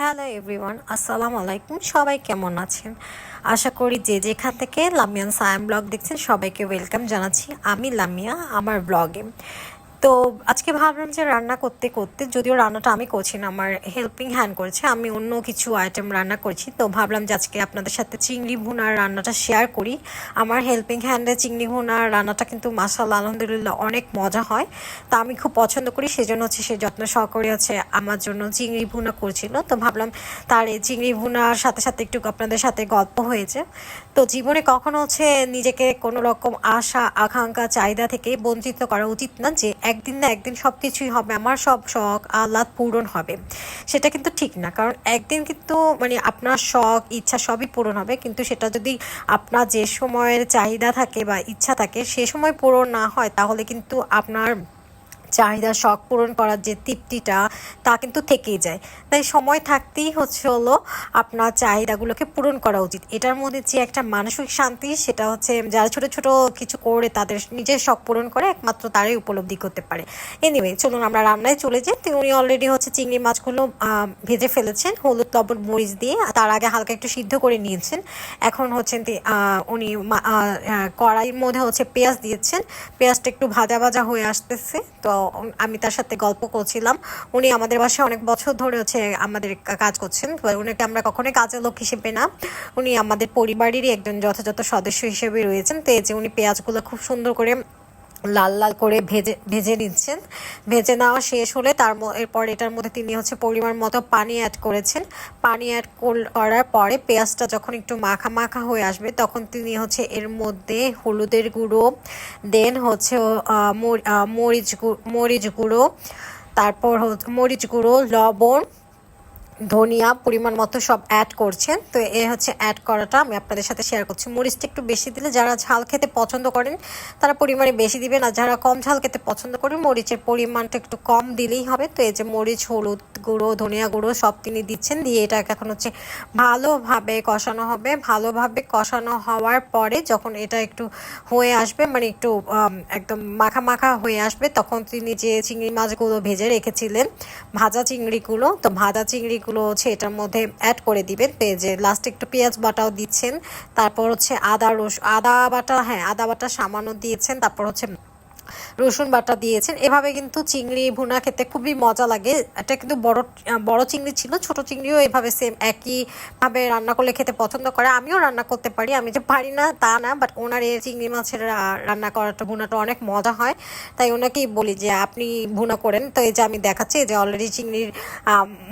Hello everyone আসসালামু আলাইকুম সবাই কেমন আছেন? আশা করি যে যেখান থেকে লামিয়ান সায়াম ব্লগ দেখছেন, সবাইকে ওয়েলকাম জানাচ্ছি। আমি লামিয়া, আমার ব্লগে তো আজকে ভাবলাম যে রান্না করতে করতে, যদিও রান্নাটা আমি করছি না, আমার হেল্পিং হ্যান্ড করেছে, আমি অন্য কিছু আইটেম রান্না করছি, তো ভাবলাম যে আজকে আপনাদের সাথে চিংড়ি ভুনার রান্নাটা শেয়ার করি। আমার হেল্পিং হ্যান্ডে চিংড়ি ভুনার রান্নাটা কিন্তু মাসাল আলহামদুলিল্লাহ অনেক মজা হয়। তা আমি খুব পছন্দ করি, সেজন্য হচ্ছে সে যত্ন সহকারে আছে আমার জন্য চিংড়ি ভুনা করছিল। তো ভাবলাম তার এই চিংড়ি ভুনার সাথে সাথে একটু আপনাদের সাথে গল্প হয়েছে। তো জীবনে কখনো হচ্ছে নিজেকে কোনো রকম আশা, আকাঙ্ক্ষা, চাহিদা থেকে বঞ্চিত করা উচিত না যে একদিন না একদিন সব কিছুই হবে। আমার সব শখ আহ্লাদ পূরণ হবে। সেটা কিন্তু ঠিক না। কারণ একদিন কিন্তু মানে আপনার শখ, ইচ্ছা সবই পূরণ হবে। কিন্তু সেটা যদি আপনার যে সময়ের চাহিদা থাকে বা ইচ্ছা থাকে, সে সময় পূরণ না হয়, তাহলে কিন্তু আপনার চাহিদা শখ পূরণ করার যে তৃপ্তিটা তা কিন্তু থেকেই যায়। তাই সময় থাকতেই হচ্ছে হলো আপনার চাহিদাগুলোকে পূরণ করা উচিত। এটার মধ্যে যে একটা মানসিক শান্তি সেটা হচ্ছে যারা ছোট ছোট কিছু করে তাদের নিজের শখ পূরণ করে একমাত্র তারাই উপলব্ধি করতে পারে। এনিওয়ে চলুন আমরা রান্নায় চলে যাই। তো উনি অলরেডি হচ্ছে চিংড়ি মাছগুলো ভেজে ফেলেছেন। হলুদ, লবণ, মরিচ দিয়ে তার আগে হালকা একটু সিদ্ধ করে নিয়েছেন। এখন হচ্ছেন উনি কড়াইয়ের মধ্যে হচ্ছে পেঁয়াজ দিয়েছেন। পেঁয়াজটা একটু ভাজা ভাজা হয়ে আসতেছে। তো আমি তার সাথে গল্প করছিলাম। উনি আমাদের বাসায় অনেক বছর ধরে হচ্ছে আমাদের কাজ করছেন। উনাকে আমরা কখনোই কাজের লোক হিসেবে না। উনি আমাদের পরিবারেরই একজন যথাযথ সদস্য হিসেবে রয়েছেন। তো এই যে উনি পেঁয়াজগুলো খুব সুন্দর করে লাল লাল করে ভেজে ভেজে নিচ্ছেন। ভেজে নেওয়া শেষ হলে তার এরপর এটার মধ্যে তিনি হচ্ছে পরিমাণ মতো পানি অ্যাড করেছেন। পানি অ্যাড করার পরে পেঁয়াজটা যখন একটু মাখা মাখা হয়ে আসবে, তখন তিনি হচ্ছে এর মধ্যে হলুদের গুঁড়ো, দেন হচ্ছে মরিচ মরিচ গুঁড়ো, তারপর মরিচ গুঁড়ো, লবণ ধনিয়া পরিমাণ মতো সব অ্যাড করছেন। তো এ হচ্ছে অ্যাড করাটা আমি আপনাদের সাথে শেয়ার করছি। মরিচটা একটু বেশি দিলে যারা ঝাল খেতে পছন্দ করেন, তারা পরিমাণে বেশি দিবেন। আর যারা কম ঝাল খেতে পছন্দ করেন, মরিচের পরিমাণটা একটু কম দিলেই হবে। তো এই যে মরিচ, হলুদ গুঁড়ো, ধনিয়া গুঁড়ো সব তিনি দিচ্ছেন। দিয়ে এটাকে এখন হচ্ছে ভালোভাবে কষানো হবে। ভালোভাবে কষানো হওয়ার পরে যখন এটা একটু হয়ে আসবে মানে একটু একদম মাখা মাখা হয়ে আসবে, তখন তিনি যে চিংড়ি মাছগুলো ভেজে রেখেছিলেন, ভাজা চিংড়িগুলো, তো ভাজা চিংড়িগুলো হচ্ছে এটার মধ্যে অ্যাড করে দিবেন। পেজে লাস্টে একটু পেঁয়াজ বাটাও দিচ্ছেন, তারপর হচ্ছে আদা রস আদা বাটা হ্যাঁ আদা বাটা সামান্য দিয়েছেন, তারপর হচ্ছে রসুন বাটা দিয়েছেন। এভাবে কিন্তু চিংড়ি, ভুনা খেতে খুবই মজা লাগে। এটা কিন্তু বড় বড় চিংড়ি ছিল, ছোট চিংড়িও এভাবে সেম একইভাবে রান্না করলে খেতে পছন্দ করে। আমিও রান্না করতে পারি, আমি যে পারি না তা না বাট ওনার এই চিংড়ি মাছের রান্না করাটা, ভুনাটা অনেক মজা হয়। তাই ওনাকেই বলি যে, আপনি ভুনা করেন। তো এই যে আমি দেখাচ্ছি যে অলরেডি চিংড়ির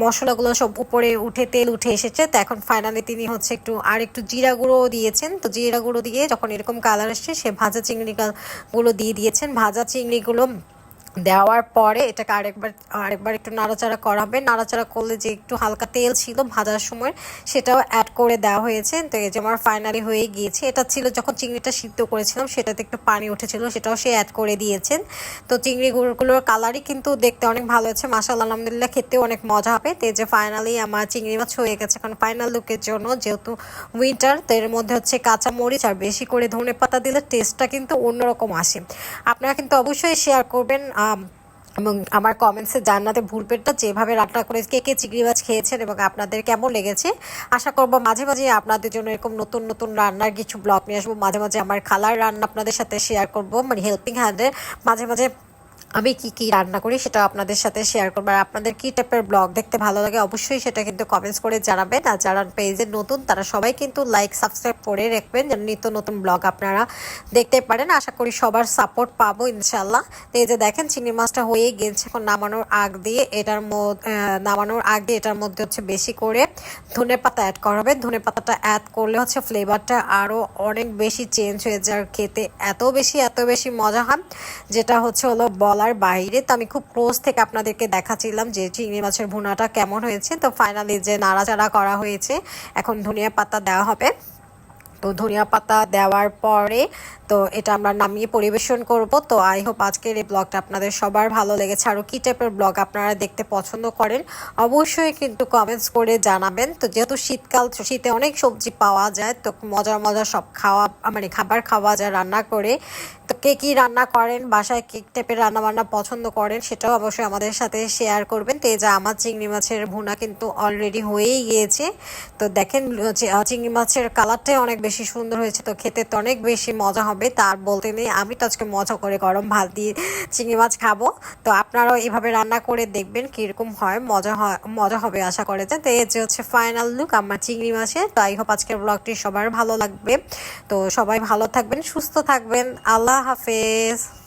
মশলাগুলো সব উপরে উঠে, তেল উঠে এসেছে। তো এখন ফাইনালি তিনি হচ্ছে একটু, আর একটু জিরা গুঁড়ো দিয়েছেন। তো জিরা গুঁড়ো দিয়ে যখন এরকম কালার আসছে, সে ভাজা চিংড়ি গুলো দিয়ে দিয়েছেন। ভাজা চিংড়িগুলো দেওয়ার পরে এটাকে আরেকবার আরেকবার একটু নাড়াচাড়া করা হবে নাড়াচাড়া করলে যে একটু হালকা তেল ছিল ভাজার সময়, সেটাও অ্যাড করে দেওয়া হয়েছে। তো এই যে আমার ফাইনালি হয়ে গিয়েছে। এটা ছিল যখন চিংড়িটা সিদ্ধ করেছিলাম, সেটাতে একটু পানি উঠেছিল, সেটাও সে অ্যাড করে দিয়েছেন। তো চিংড়ি গুঁড়োগুলোর কালারই কিন্তু দেখতে অনেক ভালো হয়েছে। মাসাল আলহামদুলিল্লাহ, খেতেও অনেক মজা হবে। তো এই যে ফাইনালি আমার চিংড়ি মাছ হয়ে গেছে কারণ ফাইনাল লুকের জন্য। যেহেতু উইন্টার তো এর মধ্যে হচ্ছে কাঁচা মরিচ আর বেশি করে ধনে পাতা দিলে টেস্টটা কিন্তু অন্যরকম আসে। আপনারা কিন্তু অবশ্যই শেয়ার করবেন। আম, এবং আমার কমেন্টসে জান্নাতে ভুলপেটটা যেভাবে রান্না করে কে কে চিংড়ি মাছ খেয়েছেন এবং আপনাদের কেমন লেগেছে আশা করব মাঝে মাঝে আপনাদের জন্য এরকম নতুন নতুন রান্নার কিছু ব্লগ নিয়ে আসব। মাঝে মাঝে আমার খালার রান্না আপনাদের সাথে শেয়ার করব মানে হেল্পিং হ্যান্ডের মাঝে মাঝে আমি কি কি রান্না করি সেটা আপনাদের সাথে শেয়ার করব। আর আপনাদের কি টাইপের ব্লগ দেখতে ভালো লাগে অবশ্যই সেটা কিন্তু কমেন্টস করে জানাবেন। আর যারা পেজে নতুন, তারা সবাই কিন্তু লাইক সাবস্ক্রাইব করে রাখবেন যেন নিত্য নতুন ব্লগ আপনারা দেখতে পারেন। আশা করি সবার সাপোর্ট পাবো ইনশাল্লাহ তো এই যে দেখেন, চিংড়ি মাছটা হয়ে গেছে। এখন নামানোর আগ দিয়ে এটার নামানোর আগ দিয়ে এটার মধ্যে হচ্ছে বেশি করে ধনে পাতা অ্যাড করা হবে। ধনে পাতাটা অ্যাড করলে হচ্ছে ফ্লেভারটা আরও অনেক বেশি চেঞ্জ হয়ে যায়। খেতে এত বেশি এত বেশি মজা হয়। যেটা হচ্ছে হলো বলার বাইরে। তো আমি খুব ক্লোজ থেকে আপনাদেরকে দেখাচ্ছিলাম যে চিংড়ি মাছের ভুনাটা কেমন হয়েছে। তো ফাইনালি যে নাড়াচাড়া করা হয়েছে, এখন ধনিয়া পাতা দেওয়া হবে। তো ধনিয়া পাতা দেওয়ার পরে তো এটা আমরা নামিয়ে পরিবেশন করব। তো আই হোপ আজকের এই ব্লগটা আপনাদের সবার ভালো লেগেছে। আরও কী টাইপের ব্লগ আপনারা দেখতে পছন্দ করেন, অবশ্যই কিন্তু কমেন্টস করে জানাবেন। তো যেহেতু শীতকাল শীতে অনেক সবজি পাওয়া যায়, তো মজার মজার সব খাওয়া মানে খাবার খাওয়া যায় রান্না করে। তো কে কী রান্না করেন, বাসায় কেক টাইপের রান্নাবান্না পছন্দ করেন, সেটাও অবশ্যই আমাদের সাথে শেয়ার করবেন। তো এই যে আমার চিংড়ি মাছের ভুনা কিন্তু অলরেডি হয়েই গিয়েছে। তো দেখেন চিংড়ি মাছের কালারটাই অনেক বেশি সুন্দর হয়েছে, তো খেতে তো অনেক বেশি মজা হবে। তার বলতে নেই, আমি তো আজকে মজা করে গরম ভাত দিয়ে চিংড়ি মাছ খাব। তো আপনারাও এভাবে রান্না করে দেখবেন কীরকম হয়, মজা হয়, মজা হবে আশা করে যে তো এই যে হচ্ছে ফাইনাল লুক আমার চিংড়ি মাছের। তো আই হোপ আজকের ব্লগটি সবার ভালো লাগবে। তো সবাই ভালো থাকবেন, সুস্থ থাকবেন। আল্লাহ হাফেজ।